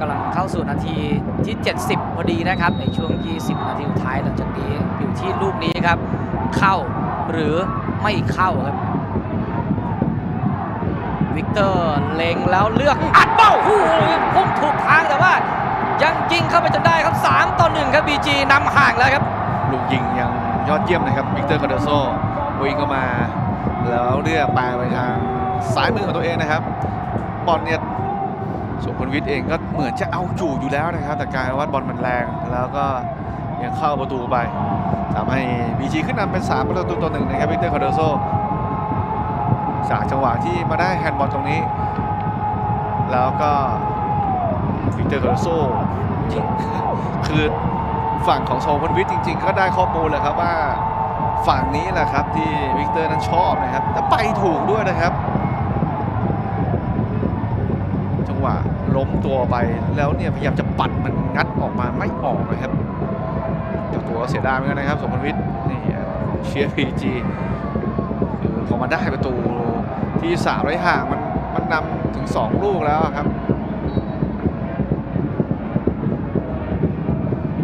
กำลังเข้าสู่นาทีที่ 70 พอดีนะครับ ในช่วง 20 นาทีสุดท้ายหลังจากนี้อยู่ที่ลูกนี้ครับ เข้าหรือไม่เข้าครับ วิกเตอร์เล็งแล้วเลือกอัดเป้าโอ้โหพุ่งถูกทางแต่ว่า ยังยิงเข้าไปจนได้ครับ 3 ต่อ 1 ครับ BG นำห่างแล้วครับ ลูกยิงยังยอดเยี่ยมนะครับ วิกเตอร์คาร์โดโซวิ่งเข้ามา แล้วเลือกปาไปทางซ้ายมือของตัวเองนะครับบอลเนี่ย สมพลวิทย์เองก็เหมือนจะเอาอยู่อยู่แล้วนะครับ แต่กลายว่าบอลมันแรงแล้วก็ยังเข้าประตูไปทำให้บีจีขึ้นนำเป็น 3 ประตูต่อหนึ่งนะครับวิกเตอร์คาร์โดโซจากจังหวะที่มาได้แฮนด์บอลตรงนี้ แล้วก็วิกเตอร์คาร์โดโซคือฝั่งของโซพลวิทย์จริง ๆ ก็ได้ข้อมูลแหละครับว่าฝั่งนี้แหละครับที่วิกเตอร์นั้นชอบนะครับแต่ไปถูกด้วยนะครับ จังหวะ ล้มตัวไปแล้วเนี่ยพยายามจะปัดมันงัดออกมาไม่ออกนะครับเจ้าตัวเสียดายเหมือนกันนะครับสมพลวิทย์นี่เชียร์พีจีคือพอมาได้ประตูที่สามไร้ห่างมันมันนำถึง 2 ลูกแล้วครับ